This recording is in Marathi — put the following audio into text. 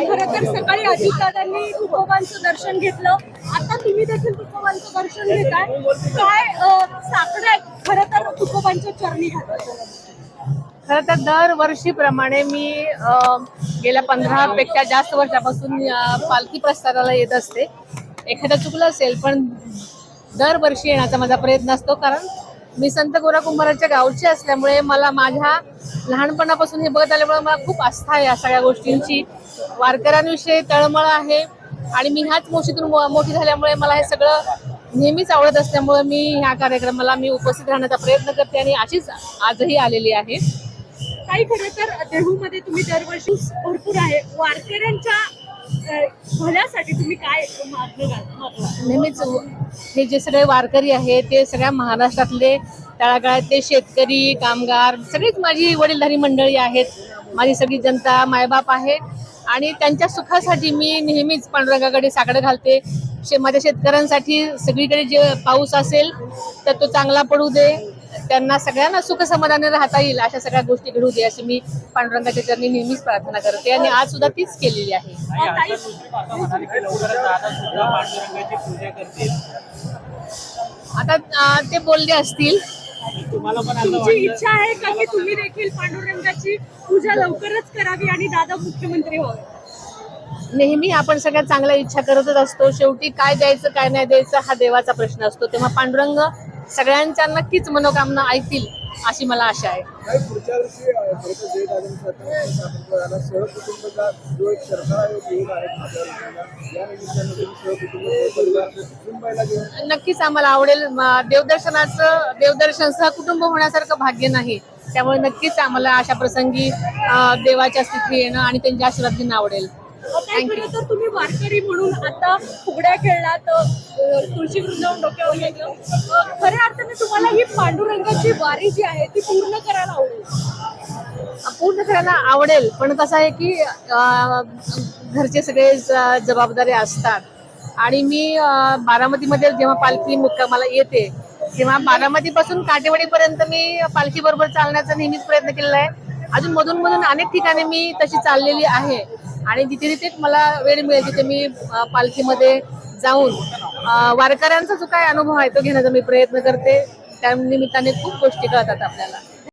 खरं तर सकाळी अजितदादांनी तुकोबांचं दर्शन घेतलं. आता तुम्ही देखील तुकोबांचं दर्शन घेताय. काय अ, खरं तर तुकोबांच्या चरणी खरं तर दरवर्षीप्रमाणे मी गेल्या पंधरापेक्षा जास्त वर्षापासून पालखी प्रस्थानाला येत असते. एखादं चुकलं असेल पण दरवर्षी येण्याचा माझा प्रयत्न असतो. कारण मी संत गोरा कुंभाराच्या गावची असल्यामुळे मला माझ्या लहानपणापासून हे बघत आल्यामुळे मला खूप आस्था आहे या सगळ्या गोष्टींची. वारकऱ्यांविषयी तळमळ आहे आणि मी ह्याच मोशीतून मोठी झाल्यामुळे मला हे सगळं नेहमीच आवडत असल्यामुळे मी ह्या कार्यक्रमाला मी उपस्थित राहण्याचा प्रयत्न करते आणि अशीच आजही आलेली आहे. काही खरं तर देहूमध्ये तुम्ही दरवर्षी भरपूर आहे. वारकऱ्यांच्या भल्यासाठी तुम्ही काय नेहमीच हे जे सगळे वारकरी आहेत ते सगळ्या महाराष्ट्रातले तळागाळातले शेतकरी कामगार सगळीच माझी वडीलधारी मंडळी आहेत. माझी सगळी जनता मायबाप आहे. आणि त्यांच्या सुखासाठी मी नेहमीच पांडुरंगाकडे साकडं घालते. शे माझ्या शेतकऱ्यांसाठी सगळीकडे जे पाऊस असेल तर तो चांगला पडू दे. त्यांना सगळ्यांना सुख समाधाने राहता येईल अशा सगळ्या गोष्टी घडू दे अशी मी पांडुरंगाच्या चरणी नेहमीच प्रार्थना करते. आणि आज सुद्धा तीच केलेली आहे. आता ते बोलले असतील तुमची इच्छा आहे का की तुम्ही देखील पांडुरंगाची पूजा लवकरच करावी आणि दादा मुख्यमंत्री व्हावे? नेहमी आपण सगळ्या चांगल्या इच्छा करतच असतो. शेवटी काय द्यायचं काय नाही द्यायचं हा देवाचा प्रश्न असतो. तेव्हा पांडुरंग सगळ्यांच्या नक्कीच मनोकामना ऐकतील अशी मला आशा आहे. नक्कीच आम्हाला आवडेल देवदर्शनाचं देवदर्शन सहकुटुंब होण्यासारखं भाग्य नाही. त्यामुळे नक्कीच आम्हाला अशा प्रसंगी देवाच्या स्थिती येणं आणि त्यांचे आशीर्वाद घेणं आवडेल. तर तुम्ही वारकरी म्हणून आता फुगड्या खेळलात तुळशी वृंदावन डोक्यावर घेतलं खऱ्या अर्थाने तुम्हाला ही पांडुरंगाची वारी जी आहे ती पूर्ण करायला आवडेल. पूर्ण करायला आवडेल. पण कसं आहे की घरचे सगळे जबाबदारी असतात. आणि मी बारामतीमध्ये जेव्हा पालखी मुक्कामाला येते तेव्हा बारामतीपासून काटेवाडीपर्यंत मी पालखी बरोबर चालण्याचा नेहमीच प्रयत्न केलेला आहे. अजून मधून मधून अनेक ठिकाणी मी तशी चाललेली आहे. आणि जिथे जिथे मला वेळ मिळेल तिथे मी पालखीमध्ये जाऊन वारकऱ्यांचा जो काय अनुभव आहे तो घेण्याचा मी प्रयत्न करते. त्या निमित्ताने खूप गोष्टी कळतात आपल्याला.